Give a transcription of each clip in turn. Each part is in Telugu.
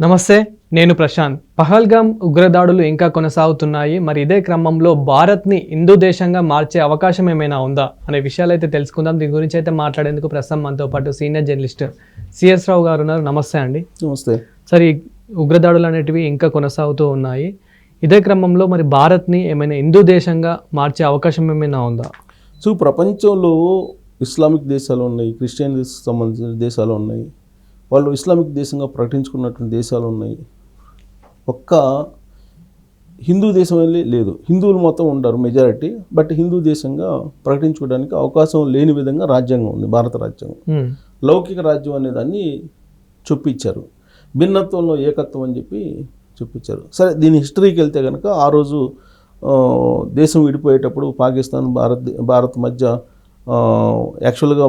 నమస్తే నేను ప్రశాంత్. పహల్గామ్ ఉగ్రదాడులు ఇంకా కొనసాగుతున్నాయి. మరి ఇదే క్రమంలో భారత్ని హిందూ దేశంగా మార్చే అవకాశం ఏమైనా ఉందా అనే విషయాలు అయితే తెలుసుకుందాం. దీని గురించి అయితే మాట్లాడేందుకు ప్రస్తుతం మనతో పాటు సీనియర్ జర్నలిస్ట్ సిఎస్ రావు గారు ఉన్నారు. నమస్తే అండి. నమస్తే. సరే ఈ ఉగ్రదాడులు అనేటివి ఇంకా కొనసాగుతూ ఉన్నాయి. ఇదే క్రమంలో మరి భారత్ని ఏమైనా హిందూ దేశంగా మార్చే అవకాశం ఏమైనా ఉందా? సో ప్రపంచంలో ఇస్లామిక్ దేశాలు ఉన్నాయి క్రిస్టియన్ సంబంధించిన దేశాలు ఉన్నాయి. వాళ్ళు ఇస్లామిక్ దేశంగా ప్రకటించుకున్నటువంటి దేశాలు ఉన్నాయి. ఒక్క హిందూ దేశం వెళ్ళి లేదు. హిందువులు మొత్తం ఉంటారు మెజారిటీ బట్ హిందూ దేశంగా ప్రకటించుకోవడానికి అవకాశం లేని విధంగా రాజ్యాంగం ఉంది భారత రాజ్యాంగం. లౌకిక రాజ్యం అనే దాన్ని చొప్పించారు భిన్నత్వంలో ఏకత్వం అని చెప్పి చూపించారు. సరే దీని హిస్టరీకి వెళ్తే కనుక ఆ రోజు దేశం విడిపోయేటప్పుడు పాకిస్తాన్ భారత్ భారత్ మధ్య యాక్చువల్గా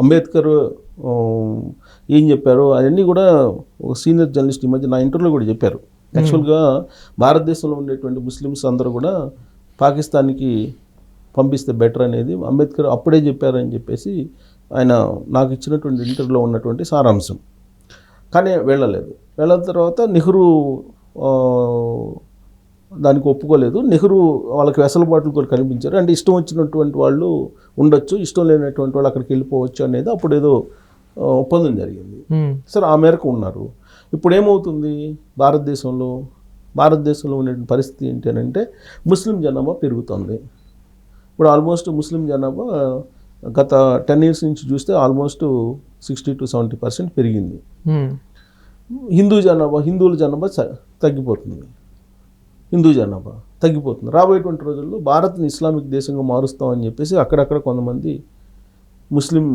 అంబేద్కర్ ఏం చెప్పారు అవన్నీ కూడా ఒక సీనియర్ జర్నలిస్ట్ ఈ మధ్య నా ఇంటర్వ్యూలో కూడా చెప్పారు. యాక్చువల్గా భారతదేశంలో ఉండేటువంటి ముస్లిమ్స్ అందరూ కూడా పాకిస్తాన్కి పంపిస్తే బెటర్ అనేది అంబేద్కర్ అప్పుడే చెప్పారని చెప్పేసి ఆయన నాకు ఇచ్చినటువంటి ఇంటర్వ్యూలో ఉన్నటువంటి సారాంశం. కానీ వెళ్ళలేదు. వెళ్ళిన తర్వాత నెహ్రూ దానికి ఒప్పుకోలేదు. నెహ్రూ వాళ్ళకి వెసలుబాట్లు కూడా కనిపించారు. అంటే ఇష్టం వచ్చినటువంటి వాళ్ళు ఉండొచ్చు. ఇష్టం లేనటువంటి వాళ్ళు అక్కడికి వెళ్ళిపోవచ్చు అనేది అప్పుడు ఏదో ఒప్పందం జరిగింది. సరే ఆ మేరకు ఉన్నారు. ఇప్పుడు ఏమవుతుంది? భారతదేశంలో భారతదేశంలో ఉండే పరిస్థితి ఏంటి అని అంటే ముస్లిం జనాభా పెరుగుతుంది. ఇప్పుడు ఆల్మోస్ట్ ముస్లిం జనాభా గత టెన్ ఇయర్స్ నుంచి చూస్తే almost sixty to seventy percent పెరిగింది. హిందూ జనాభా హిందువుల జనాభా తగ్గిపోతుంది. హిందూ జనాభా తగ్గిపోతుంది. రాబోయేటువంటి రోజుల్లో భారత్ని ఇస్లామిక్ దేశంగా మారుస్తామని చెప్పేసి అక్కడక్కడ కొంతమంది ముస్లిం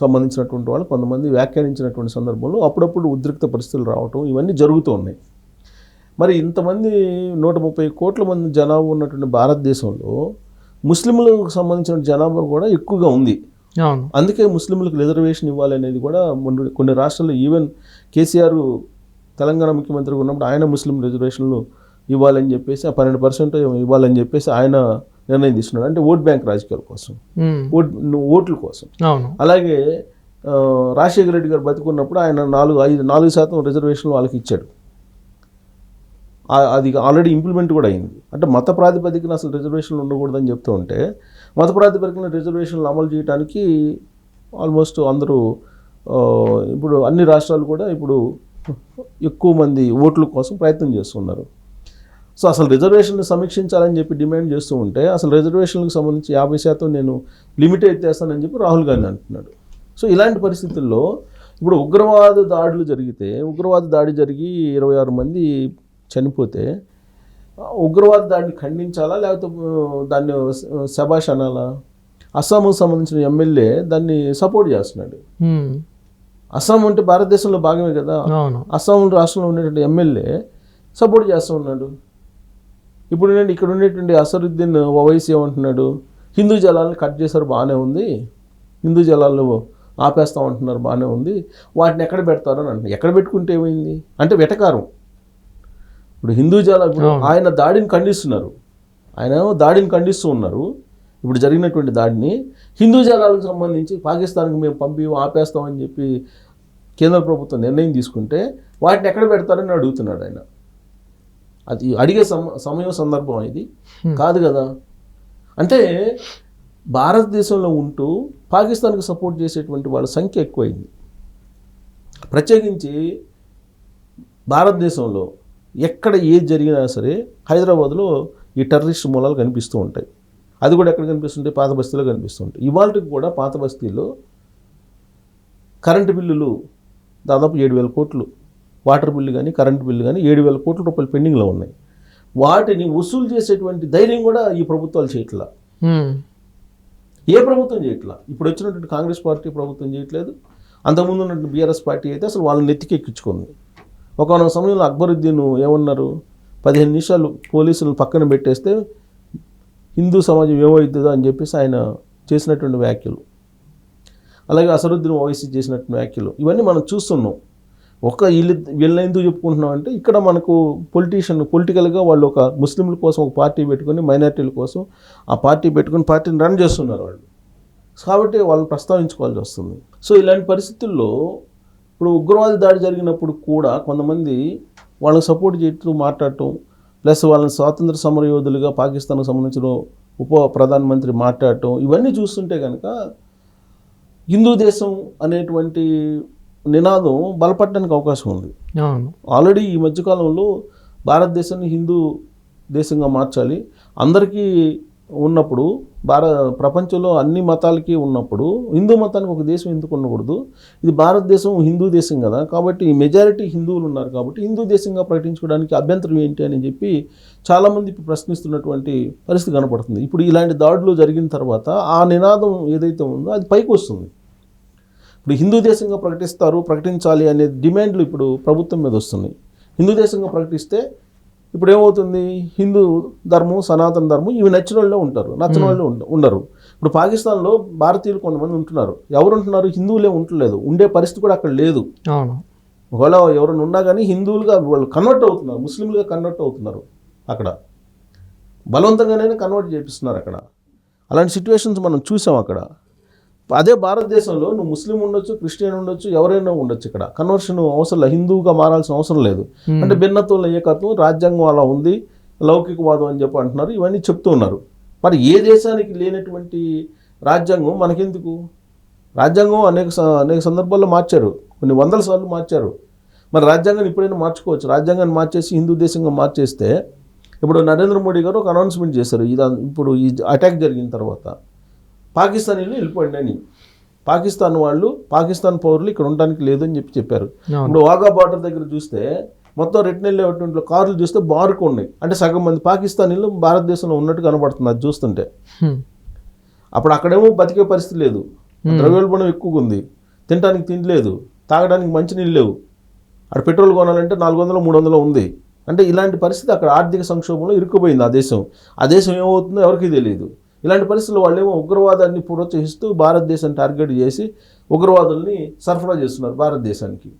సంబంధించినటువంటి వాళ్ళు కొంతమంది వ్యాఖ్యానించినటువంటి సందర్భంలో అప్పుడప్పుడు ఉద్రిక్త పరిస్థితులు రావటం ఇవన్నీ జరుగుతూ ఉన్నాయి. మరి ఇంతమంది నూట ముప్పై కోట్ల మంది జనాభా ఉన్నటువంటి భారతదేశంలో ముస్లింలకు సంబంధించిన జనాభా కూడా ఎక్కువగా ఉంది. అందుకే ముస్లింలకు రిజర్వేషన్ ఇవ్వాలనేది కూడా మొన్న కొన్ని రాష్ట్రాల్లో ఈవెన్ కేసీఆర్ తెలంగాణ ముఖ్యమంత్రిగా ఉన్నప్పుడు ఆయన ముస్లిం రిజర్వేషన్లు ఇవ్వాలని చెప్పేసి ఆ పన్నెండు పర్సెంట్ ఇవ్వాలని చెప్పేసి ఆయన నిర్ణయం తీసుకున్నాడు. అంటే ఓట్ బ్యాంక్ రాజకీయాల కోసం. ఓట్ ఓట్ల కోసం. అలాగే రాజశేఖర రెడ్డి గారు బతుకున్నప్పుడు ఆయన నాలుగు ఐదు నాలుగు శాతం రిజర్వేషన్లు వాళ్ళకి ఇచ్చాడు. అది ఆల్రెడీ ఇంప్లిమెంట్ కూడా అయింది. అంటే మత ప్రాతిపదికన అసలు రిజర్వేషన్లు ఉండకూడదని చెప్తూ ఉంటే మత ప్రాతిపదికన రిజర్వేషన్లు అమలు చేయడానికి ఆల్మోస్ట్ అందరూ ఇప్పుడు అన్ని రాష్ట్రాలు కూడా ఇప్పుడు ఎక్కువ మంది ఓట్ల కోసం ప్రయత్నం చేస్తున్నారు. సో అసలు రిజర్వేషన్లు సమీక్షించాలని చెప్పి డిమాండ్ చేస్తూ ఉంటే అసలు రిజర్వేషన్లకు సంబంధించి యాభై శాతం నేను లిమిట్ ఎత్తేస్తానని చెప్పి రాహుల్ గాంధీ అంటున్నాడు. సో ఇలాంటి పరిస్థితుల్లో ఇప్పుడు ఉగ్రవాద దాడులు జరిగితే ఉగ్రవాద దాడి జరిగి ఇరవై ఆరు మంది చనిపోతే ఉగ్రవాద దాడిని ఖండించాలా? లేకపోతే దాన్ని శబాష్ అనాలా? అస్సాంకు సంబంధించిన ఎమ్మెల్యే దాన్ని సపోర్ట్ చేస్తున్నాడు. అస్సాం అంటే భారతదేశంలో భాగమే కదా. అస్సాం రాష్ట్రంలో ఉండేటువంటి ఎమ్మెల్యే సపోర్ట్ చేస్తూ ఉన్నాడు. ఇప్పుడు నేను ఇక్కడ ఉండేటువంటి అసరుద్దీన్ ఓవైసీ ఏమంటున్నాడు? హిందూ జలాలను కట్ చేశారు బాగానే ఉంది. హిందూ జలాలు ఆపేస్తాం అంటున్నారు బాగానే ఉంది. వాటిని ఎక్కడ పెడతారు అని అంటున్నారు ఎక్కడ పెట్టుకుంటే ఏమైంది? అంటే వెటకారం. ఇప్పుడు హిందూ జల ఇప్పుడు. ఆయన దాడిని ఖండిస్తున్నారు. ఆయన దాడిని ఖండిస్తూ ఉన్నారు. ఇప్పుడు జరిగినటువంటి దాడిని హిందూ జలాలకు సంబంధించి పాకిస్తాన్కి మేము పంపి ఆపేస్తామని చెప్పి కేంద్ర ప్రభుత్వం నిర్ణయం తీసుకుంటే వాటిని ఎక్కడ పెడతారని అడుగుతున్నాడు ఆయన. అది అడిగే సమ సమయం సందర్భం ఇది. కాదు కదా. అంటే భారతదేశంలో ఉంటూ పాకిస్తాన్కి సపోర్ట్ చేసేటువంటి వాళ్ళ సంఖ్య ఎక్కువైంది. ప్రత్యేకించి భారతదేశంలో ఎక్కడ ఏది జరిగినా సరే హైదరాబాద్లో ఈ టెర్రరిస్ట్ మూలాలు కనిపిస్తూ ఉంటాయి. అది కూడా ఎక్కడ కనిపిస్తుంటాయి పాత బస్తీలో కనిపిస్తుంటాయి ఇవాళకి కూడా పాత బస్తీలో కరెంటు బిల్లులు దాదాపు ఏడు వేల కోట్లు వాటర్ బిల్లు కానీ కరెంటు బిల్లు కానీ ఏడు వేల కోట్ల రూపాయలు పెండింగ్లో ఉన్నాయి. వాటిని వసూలు చేసేటువంటి ధైర్యం కూడా ఈ ప్రభుత్వాలు చేయట్లా. ఏ ప్రభుత్వం చేయట్లా? ఇప్పుడు వచ్చినటువంటి కాంగ్రెస్ పార్టీ ప్రభుత్వం చేయట్లేదు. అంతకుముందు ఉన్నటువంటి బీఆర్ఎస్ పార్టీ అయితే అసలు వాళ్ళని నెత్తికెక్కించుకుంది. ఒకనొక సమయంలో అక్బరుద్దీన్ ఏమన్నారు? పదిహేను నిమిషాలు పోలీసులను పక్కన పెట్టేస్తే హిందూ సమాజం ఏమవుతుందో అని చెప్పేసి ఆయన చేసినటువంటి వ్యాఖ్యలు. అలాగే అసరుద్దీన్ ఓవైసీ చేసినటువంటి వ్యాఖ్యలు. ఇవన్నీ మనం చూస్తున్నాం. ఒక వీళ్ళు వీళ్ళని ఎందుకు చెప్పుకుంటున్నాం అంటే ఇక్కడ మనకు పొలిటీషియన్ పొలిటికల్గా వాళ్ళు ఒక ముస్లింల కోసం ఒక పార్టీ పెట్టుకొని మైనార్టీల కోసం ఆ పార్టీ పెట్టుకొని పార్టీని రన్ చేస్తున్నారు వాళ్ళు. కాబట్టి వాళ్ళని ప్రస్తావించుకోవాల్సి వస్తుంది. సో ఇలాంటి పరిస్థితుల్లో ఇప్పుడు ఉగ్రవాద దాడి జరిగినప్పుడు కూడా కొంతమంది వాళ్ళకి సపోర్ట్ చేస్తూ మాట్లాడటం ప్లస్ వాళ్ళని స్వాతంత్ర సమరయోధులుగా పాకిస్తాన్కు సంబంధించిన ఉప ప్రధానమంత్రి మాట్లాడటం ఇవన్నీ చూస్తుంటే కనుక హిందూ దేశం అనేటువంటి నినాదం బలపడడానికి అవకాశం ఉంది. ఆల్రెడీ ఈ మధ్యకాలంలో భారతదేశాన్ని హిందూ దేశంగా మార్చాలి. అందరికీ ఉన్నప్పుడు భార ప్రపంచంలో అన్ని మతాలకి ఉన్నప్పుడు హిందూ మతానికి ఒక దేశం ఎందుకు ఉండకూడదు? ఇది భారతదేశం హిందూ దేశం కదా. కాబట్టి మెజారిటీ హిందువులు ఉన్నారు కాబట్టి హిందూ దేశంగా ప్రకటించుకోవడానికి అభ్యంతరం ఏంటి అని చెప్పి చాలామంది ఇప్పుడు ప్రశ్నిస్తున్నటువంటి పరిస్థితి కనపడుతుంది. ఇప్పుడు ఇలాంటి దాడులు జరిగిన తర్వాత ఆ నినాదం ఏదైతే ఉందో అది పైకి వస్తుంది. ఇప్పుడు హిందూ దేశంగా ప్రకటిస్తారు ప్రకటించాలి అనే డిమాండ్లు ఇప్పుడు ప్రభుత్వం మీద వస్తున్నాయి. హిందూ దేశంగా ప్రకటిస్తే ఇప్పుడు ఏమవుతుంది? హిందూ ధర్మం సనాతన ధర్మం ఇవి నచ్చిన వాళ్ళే ఉంటారు నచ్చిన వాళ్ళు ఉండ- ఉండరు. ఇప్పుడు పాకిస్తాన్లో భారతీయులు కొంతమంది ఉంటున్నారు. ఎవరు ఉంటున్నారు హిందువులే ఉండలేదు ఉండే పరిస్థితి కూడా అక్కడ లేదు. ఒకవేళ ఎవరైనా ఉన్నా కానీ హిందువులుగా వాళ్ళు కన్వర్ట్ అవుతున్నారు ముస్లింలుగా కన్వర్ట్ అవుతున్నారు అక్కడ. బలవంతంగానే కన్వర్ట్ చేపిస్తున్నారు అక్కడ. అలాంటి సిచ్యువేషన్స్ మనం చూసాం అక్కడ. అదే భారతదేశంలో నువ్వు ముస్లిం ఉండొచ్చు క్రిస్టియన్ ఉండొచ్చు ఎవరైనా ఉండొచ్చు ఇక్కడ. కన్వర్షన్ అవసరం లేదు. హిందువుగా మారాల్సిన అవసరం లేదు. Hmm. అంటే భిన్నత్వంలో ఏకత్వం రాజ్యాంగం అలా ఉంది లౌకికవాదం అని చెప్పి అంటున్నారు ఇవన్నీ చెప్తూ ఉన్నారు. మరి ఏ దేశానికి లేనటువంటి రాజ్యాంగం మనకెందుకు? రాజ్యాంగం అనేక అనేక సందర్భాల్లో మార్చారు. కొన్ని వందల సార్లు మార్చారు. మరి రాజ్యాంగాన్ని ఇప్పుడైనా మార్చుకోవచ్చు. రాజ్యాంగాన్ని మార్చేసి హిందూ దేశంగా మార్చేస్తే ఇప్పుడు నరేంద్ర మోడీ గారు ఒక అనౌన్స్మెంట్ చేశారు. ఇది ఇప్పుడు ఈ అటాక్ జరిగిన తర్వాత. పాకిస్తానీలు వెళ్ళిపోండి అని. పాకిస్తాన్ వాళ్ళు పాకిస్తాన్ పౌరులు ఇక్కడ ఉండడానికి లేదని చెప్పి చెప్పారు. ఇప్పుడు వాగా బార్డర్ దగ్గర చూస్తే మొత్తం రిటర్న్ వెళ్ళేటువంటి కార్లు చూస్తే బారుకు ఉన్నాయి. అంటే సగం మంది పాకిస్తానీలు భారతదేశంలో ఉన్నట్టు కనబడుతుంది అది చూస్తుంటే. అప్పుడు అక్కడేమో బతికే పరిస్థితి లేదు. ద్రవ్యోల్బణం ఎక్కువగా ఉంది. తినడానికి తిండి లేదు. తాగడానికి మంచినీళ్ళు లేవు. అక్కడ పెట్రోల్ కొనాలంటే నాలుగు వందలు మూడు వందలు ఉంది. అంటే ఇలాంటి పరిస్థితి అక్కడ ఆర్థిక సంక్షోభంలో ఇరుక్కుపోయింది ఆ దేశం. ఆ దేశం ఏమవుతుందో ఎవరికీ తెలియదు. ఇలాంటి పరిస్థితుల్లో వాళ్ళేమో ఉగ్రవాదాన్ని ప్రోత్సహిస్తూ భారతదేశాన్ని టార్గెట్ చేసి ఉగ్రవాదుల్ని సరఫరా చేస్తున్నారు భారతదేశానికి.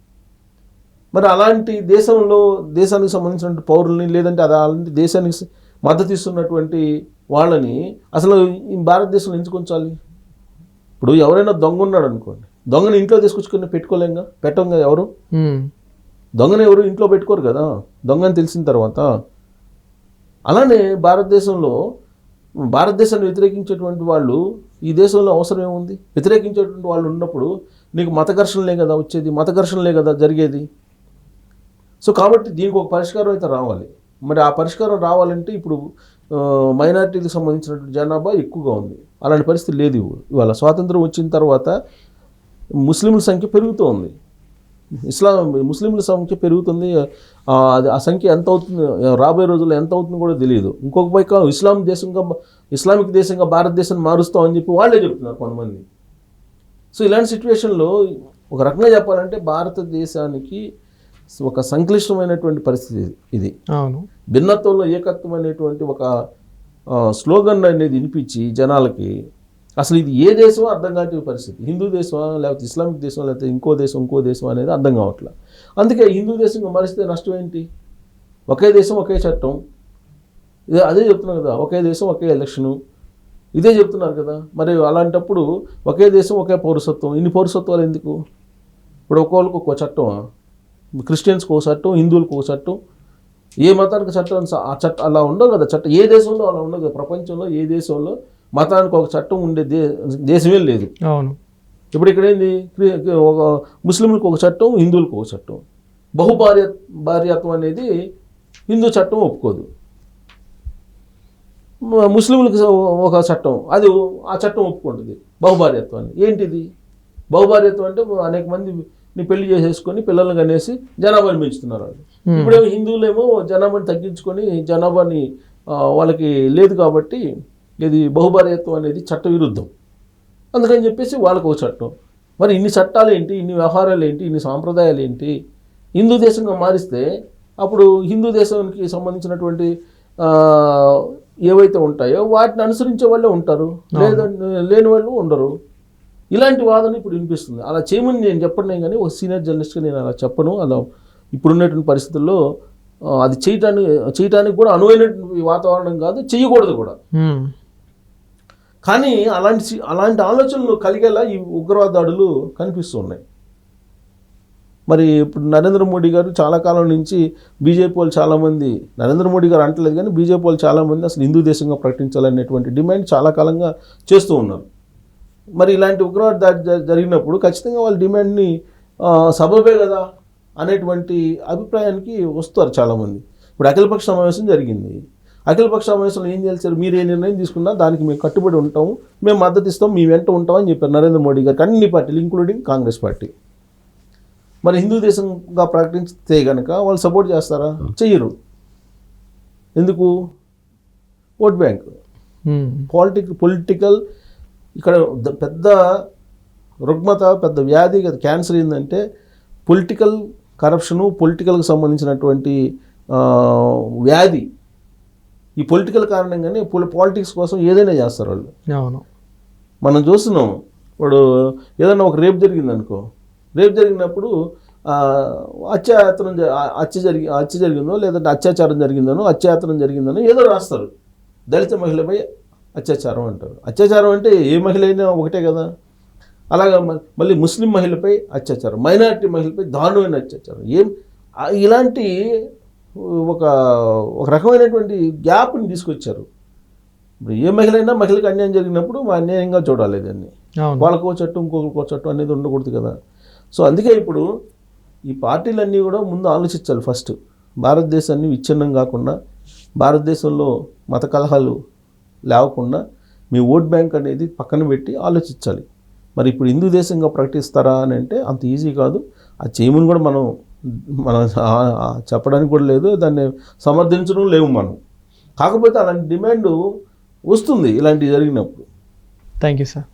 మరి అలాంటి దేశంలో దేశానికి సంబంధించిన పౌరుల్ని లేదంటే అది అలాంటి దేశానికి మద్దతు ఇస్తున్నటువంటి వాళ్ళని అసలు ఈ భారతదేశంలో ఎందుకు ఉంచాలి? ఇప్పుడు ఎవరైనా దొంగ ఉన్నాడు అనుకోండి. దొంగని ఇంట్లో తీసుకొచ్చుకుని పెట్టుకోలేంగా పెట్టంగా ఎవరు. దొంగని ఎవరు ఇంట్లో పెట్టుకోరు కదా? దొంగని తెలిసిన తర్వాత. అలానే భారతదేశంలో భారతదేశాన్ని వ్యతిరేకించేటువంటి వాళ్ళు ఈ దేశంలో అవసరం ఏముంది? వ్యతిరేకించేటువంటి వాళ్ళు ఉన్నప్పుడు నీకు మత ఘర్షణలే కదా వచ్చేది మత ఘర్షణలే కదా జరిగేది. సో కాబట్టి దీనికి ఒక పరిష్కారం అయితే రావాలి. మరి ఆ పరిష్కారం రావాలంటే ఇప్పుడు మైనారిటీకి సంబంధించినటువంటి జనాభా ఎక్కువగా ఉంది. అలాంటి పరిస్థితి లేదు ఇవ్వ- ఇవాళ. స్వాతంత్రం వచ్చిన తర్వాత ముస్లింల సంఖ్య పెరుగుతూ ఉంది. ఇస్లాం ముస్లింల సంఖ్య పెరుగుతుంది. అది ఆ సంఖ్య ఎంత అవుతుంది రాబోయే రోజుల్లో ఎంత అవుతుందో కూడా తెలియదు. ఇంకొక పైక ఇస్లాం దేశంగా ఇస్లామిక్ దేశంగా భారతదేశాన్ని మారుస్తామని చెప్పి వాళ్ళే చెప్తున్నారు కొంతమంది. సో ఇలాంటి సిచ్యువేషన్లో ఒక రకంగా చెప్పాలంటే భారతదేశానికి ఒక సంక్లిష్టమైనటువంటి పరిస్థితి ఇది- అవును. భిన్నత్వంలో ఏకత్వం అనేటువంటి ఒక స్లోగన్ అనేది వినిపించి జనాలకి అసలు ఇది ఏ దేశమో అర్థం కాని పరిస్థితి. హిందూ దేశమా లేకపోతే ఇస్లామిక్ దేశం లేకపోతే ఇంకో దేశం ఇంకో దేశం అనేది అర్థం కావట్లేదు అందుకే హిందూ దేశంగా మరిస్తే నష్టం ఏంటి? ఒకే దేశం ఒకే చట్టం. ఇదే అదే చెప్తున్నారు కదా ఒకే దేశం ఒకే ఎలక్షను. ఇదే చెప్తున్నారు కదా మరి అలాంటప్పుడు ఒకే దేశం ఒకే పౌరసత్వం. ఇన్ని పౌరసత్వాలు ఎందుకు? ఇప్పుడు ఒక్కొక్కరికి ఒక్కో చట్టం క్రిస్టియన్స్కి ఒక చట్టం హిందువులకు ఒక చట్టం. ఏ మతానికి చట్టం ఆ చట్టం అలా ఉండవు కదా చట్టం ఏ దేశంలో అలా ఉండదు ప్రపంచంలో ఏ దేశంలో మతానికి ఒక చట్టం ఉండే దే దేశమే లేదు. అవును. ఇప్పుడు ఇక్కడ ఏంది? క్రి- ఒక ముస్లింలకు ఒక చట్టం హిందువులకు ఒక చట్టం. బహుభార్య భార్యత్వం అనేది హిందూ చట్టం ఒప్పుకోదు. ముస్లింలకు ఒక చట్టం అది ఆ చట్టం ఒప్పుకుంటుంది. బహుభార్యత్వాన్ని ఏంటిది? బహుభార్యత్వం అంటే అనేక మంది ని పెళ్ళి చేసేసుకొని పిల్లల్ని కనేసి జనాభాని పెంచుతున్నారు వాళ్ళు. ఇప్పుడేమో హిందువులేమో జనాభాని తగ్గించుకొని జనాభాని వాళ్ళకి లేదు కాబట్టి ఇది బహుభార్యత్వం అనేది చట్ట విరుద్ధం అందుకని చెప్పేసి వాళ్ళకు ఒక చట్టం. మరి ఇన్ని చట్టాలు ఏంటి ఇన్ని వ్యవహారాలు ఏంటి ఇన్ని సాంప్రదాయాలు ఏంటి హిందూ దేశంగా మారిస్తే అప్పుడు హిందూ దేశానికి సంబంధించినటువంటి ఏవైతే ఉంటాయో వాటిని అనుసరించే వాళ్ళే ఉంటారు. లేదంటే లేని వాళ్ళు ఉండరు. ఇలాంటి వాదన ఇప్పుడు వినిపిస్తుంది. అలా చేయమని నేను చెప్పను కానీ ఒక సీనియర్ జర్నలిస్ట్గా నేను అలా చెప్పను. అలా ఇప్పుడున్నటువంటి పరిస్థితుల్లో అది చేయటానికి చేయటానికి కూడా అనువైనటువంటి వాతావరణం కాదు చేయకూడదు కూడా. కానీ అలాంటి అలాంటి ఆలోచనలు కలిగేలా ఈ ఉగ్రవాద దాడులు కనిపిస్తున్నాయి. మరి ఇప్పుడు నరేంద్ర మోడీ గారు చాలా కాలం నుంచి బీజేపీ వాళ్ళు చాలామంది నరేంద్ర మోడీ గారు అంటలేదు కానీ బీజేపీ వాళ్ళు చాలామంది అసలు హిందూ దేశంగా ప్రకటించాలనేటువంటి డిమాండ్ చాలా కాలంగా చేస్తూ ఉన్నారు. మరి ఇలాంటి ఉగ్రవాద దాడి జరిగినప్పుడు ఖచ్చితంగా వాళ్ళ డిమాండ్ని సబబే కదా అనేటువంటి అభిప్రాయానికి వస్తారు చాలామంది ఇప్పుడు అఖిలపక్ష సమావేశం జరిగింది. అఖిలపక్ష సమావేశంలో ఏం చేశారు? మీరు ఏ నిర్ణయం తీసుకున్నా దానికి మేము కట్టుబడి ఉంటాము. మేము మద్దతు ఇస్తాం మీ వెంట ఉంటాం అని చెప్పారు నరేంద్ర మోడీ గారికి. అన్ని పార్టీలు ఇంక్లూడింగ్ కాంగ్రెస్ పార్టీ. మరి హిందూ దేశంగా ప్రకటిస్తే కనుక వాళ్ళు సపోర్ట్ చేస్తారా? చెయ్యరు. ఎందుకు? Vote bank. పాలిటిక్ పొలిటికల్ ఇక్కడ పెద్ద రుగ్మత పెద్ద వ్యాధి కదా. క్యాన్సర్ ఏంటంటే పొలిటికల్ కరప్షను పొలిటికల్కి సంబంధించినటువంటి వ్యాధి. ఈ పొలిటికల్ కారణంగానే పాలిటిక్స్ కోసం ఏదైనా చేస్తారు వాళ్ళు. అవును. మనం చూస్తున్నాం ఇప్పుడు ఏదైనా ఒక రేపు జరిగింది అనుకో రేపు జరిగినప్పుడు ఆ, హత్య జరిగి హత్య జరిగిందో లేదంటే అత్యాచారం జరిగిందనో అత్యాచారం జరిగిందనో ఏదో రాస్తారు. దళిత మహిళపై అత్యాచారం అంటారు. అత్యాచారం అంటే ఏ మహిళ అయినా ఒకటే కదా. అలాగా మళ్ళీ ముస్లిం మహిళపై అత్యాచారం మైనారిటీ మహిళపై దారుణమైన అత్యాచారం. ఏం ఇలాంటి ఒక ఒక రకమైనటువంటి గ్యాప్ని తీసుకొచ్చారు. ఇప్పుడు ఏ మహిళ అయినా మహిళకి అన్యాయం జరిగినప్పుడు మా అన్యాయంగా చూడాలి దాన్ని వాళ్ళకో చట్టం ఇంకొకరికో చట్టం అనేది ఉండకూడదు కదా. సో అందుకే ఇప్పుడు ఈ పార్టీలన్నీ కూడా ముందు ఆలోచించాలి ఫస్ట్. భారతదేశాన్ని విచ్ఛిన్నం కాకుండా భారతదేశంలో మత కలహాలు లేవకుండా మీ ఓట్ బ్యాంక్ అనేది పక్కన పెట్టి ఆలోచించాలి. మరి ఇప్పుడు హిందూ దేశంగా ప్రకటిస్తారా అని అంటే అంత ఈజీ కాదు. అది చేయమని కూడా మనం మనం చెప్పడానికి కూడా లేదు దాన్ని సమర్థించడం లేవు మనం. కాకపోతే అలాంటి డిమాండ్ వస్తుంది ఇలాంటివి జరిగినప్పుడు. Thank you sir